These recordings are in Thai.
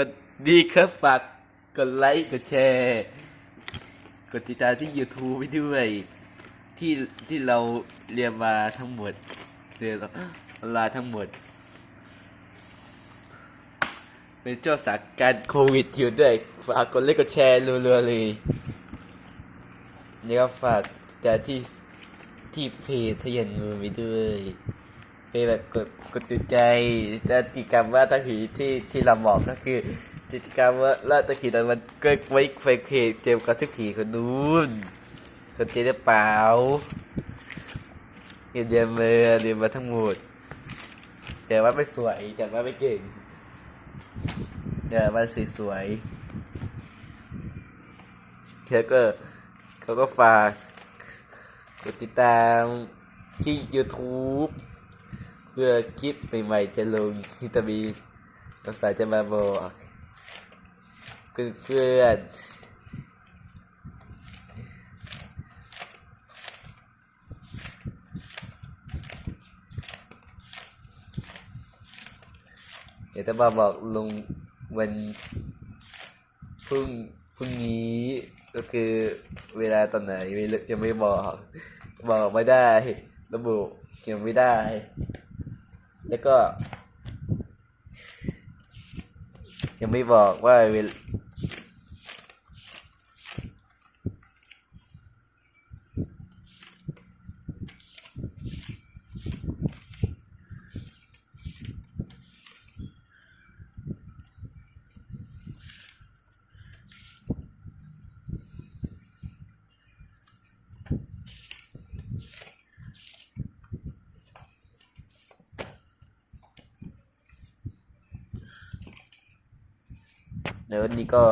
กดดีครับฝากกดไลค์กดแชร์ กดติดตามที่ YouTube ไปด้วย ที่ที่เราเรียนมาทั้งหมดเรียนออนไลน์ทั้งหมด เป็นเจ้าสาการโควิดอยู่ด้วย ฝากกดไลค์กดแชร์รัวๆเลยนี่ก็ฝากแต่ที่ที่เพจทะเยนมือไปด้วย ไปแบบกดกดติดใจจะกิจกรรมว่าตะขีที่ที่เราบอกก็คือกิจกรรมว่าละตะขีตอนมันก็ไว้เฟเพจเจมกับทุกผีคนนู้นคนเจหรือเปล่าเรียนเรียเรียนมาทั้งหมดแต่ว่าไม่สวยแต่ว่าไม่เก่งเดี๋ยวมันสวยๆแล้ก็เขาก็ฝากกดติดตามที่ YouTube เพื่อคลิปใหม่ๆจะลงที่จะมีภาษาจะมาบอกเพื่อนเดี๋ยวจะมาบอกลงวันพรุ่งพรุ่งนี้ก็คือเวลาตอนไหนไม่ยังไม่บอก บอกไม่ได้ระบุยังไม่ได้ แล้วก็ ยังไม่บอกว่า แล้ววันนี้ก็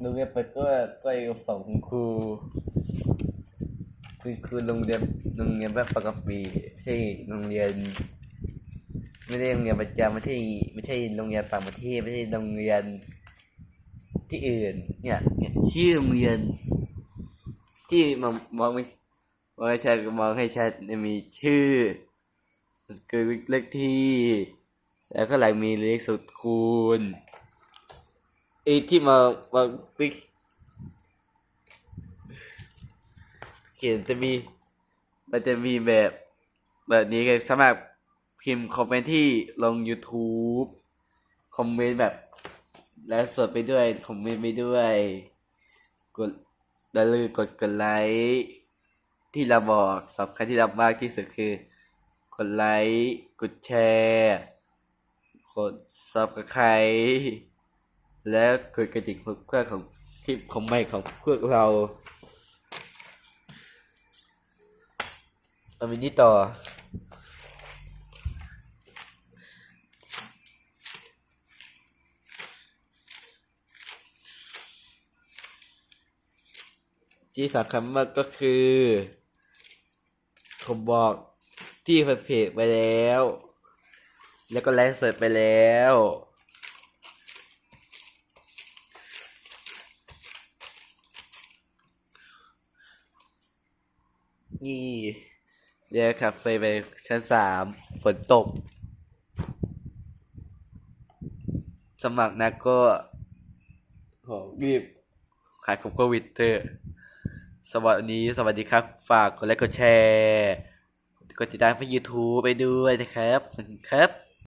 โรงเรียนเปิดก็ก็อยู่สองคุณครูคุณครูโรงเรียนโรงเรียนแบบปกติไม่ใช่โรงเรียน ไม่ได้โรงเรียนประจำไม่ใช่ไม่ใช่โรงเรียนต่างประเทศไม่ใช่โรงเรียนที่อื่น เนี่ยเนี่ยชื่อโรงเรียน ที่มองมองไม่มองให้ชัดมองให้ชัดมีชื่อ คือเลขที่ แล้วก็หลังมีเลขสุดคูณไอ้ที่มามาติ๊กเขียนจะมีมันจะมีแบบแบบนี้ไงสมัครพิมพ์คอมเมนต์ที่ลง YouTube คอมเมนต์แบบ แล้วสดไปด้วย คอมเมนต์ไปด้วย กดอย่าลืมกดกดไลค์ที่เราบอกสำคัญที่เรามากที่สุดคือ ดไลค์กดแชร์กด subscribe และกดกระดิ่งเพื่อของคลิปของใหม่ของพวกเราเอาไปนี่ต่อที่สำคัญมากก็คือ ผมบอก ที่แฟนเพจไปแล้ว แล้วก็ไลฟ์สดไปแล้ว นี่เรียกคาเฟ่ไปชั้นสามฝนตก สมัครนะก็ขอรีบขายของโควิดเถอะสวัสดี สวัสดีครับ ฝากกดไลค์กดแชร์ กดติดตามไป YouTube ไปด้วยนะครับครับ